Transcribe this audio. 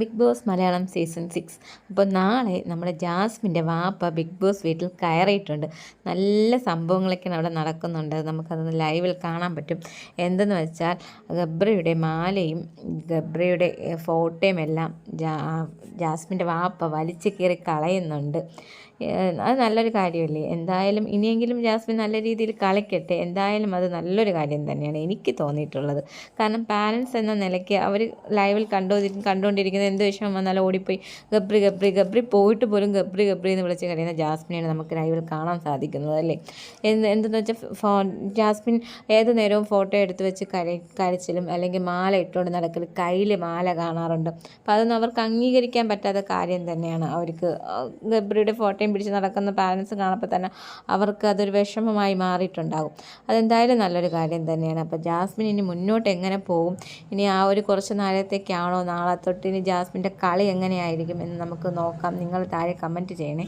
Big boss Malayalam season six അപ്പോൾ നാളെ നമ്മുടെ ജാസ്മിന്റെ വാപ്പ ബിഗ് ബോസ് വീട്ടിൽ കയറിയിട്ടുണ്ട്. നല്ല സംഭവങ്ങളൊക്കെയാണ് അവിടെ നടക്കുന്നുണ്ട്. നമുക്കതൊന്ന് ലൈവിൽ കാണാൻ പറ്റും. എന്തെന്ന് വെച്ചാൽ ഗബ്രയുടെ മാലയും ഗബ്രയുടെ ഫോട്ടോയും എല്ലാം ജാസ്മിന്റെ വാപ്പ വലിച്ചു കീറി കളയുന്നുണ്ട്. അത് നല്ലൊരു കാര്യമല്ലേ? എന്തായാലും ഇനിയെങ്കിലും ജാസ്മിൻ നല്ല രീതിയിൽ കളിക്കട്ടെ. എന്തായാലും അത് നല്ലൊരു കാര്യം തന്നെയാണ് എനിക്ക് തോന്നിയിട്ടുള്ളത്. കാരണം പാരൻസ് എന്ന നിലയ്ക്ക് അവർ ലൈവിൽ കണ്ടു കണ്ടുകൊണ്ടിരിക്കുന്നത് എന്ത് വിഷമം വന്നാലും ഓടിപ്പോയി. ഗബ്രി ഗബ്രി ഗബ്രി പോയിട്ട് പോലും ഗബ്രി ഗബ്രി എന്ന് വിളിച്ച് കഴിയുന്ന ജാസ്മിനെയാണ് നമുക്ക് ലൈവിൽ കാണാൻ സാധിക്കുന്നത് അല്ലേ? എന്ത് എന്തെന്ന് വെച്ചാൽ ഫോ ജാസ്മിൻ ഏത് നേരവും ഫോട്ടോ എടുത്ത് വെച്ച് കര കരച്ചിലും അല്ലെങ്കിൽ മാല ഇട്ടുകൊണ്ട് നടക്കൽ കയ്യിൽ മാല കാണാറുണ്ട്. അപ്പോൾ അതൊന്നും അവർക്ക് അംഗീകരിക്കാൻ പറ്റാത്ത കാര്യം തന്നെയാണ്. അവർക്ക് ഗബ്രിയുടെ ഫോട്ടോയും പിടിച്ച് നടക്കുന്ന പാരൻസ് കാണുമ്പോൾ തന്നെ അവർക്ക് അതൊരു വിഷമമായി മാറിയിട്ടുണ്ടാകും. അതെന്തായാലും നല്ലൊരു കാര്യം തന്നെയാണ്. അപ്പോൾ ജാസ്മിൻ ഇനി മുന്നോട്ട് എങ്ങനെ പോകും? ഇനി ആ ഒരു കുറച്ച് നാളത്തേക്കാണോ നാളെ തൊട്ട് ഇനി ജാസ്മിന്റെ കളി എങ്ങനെയായിരിക്കും എന്ന് നമുക്ക് നോക്കാം. നിങ്ങൾ താഴെ കമന്റ് ചെയ്യണേ.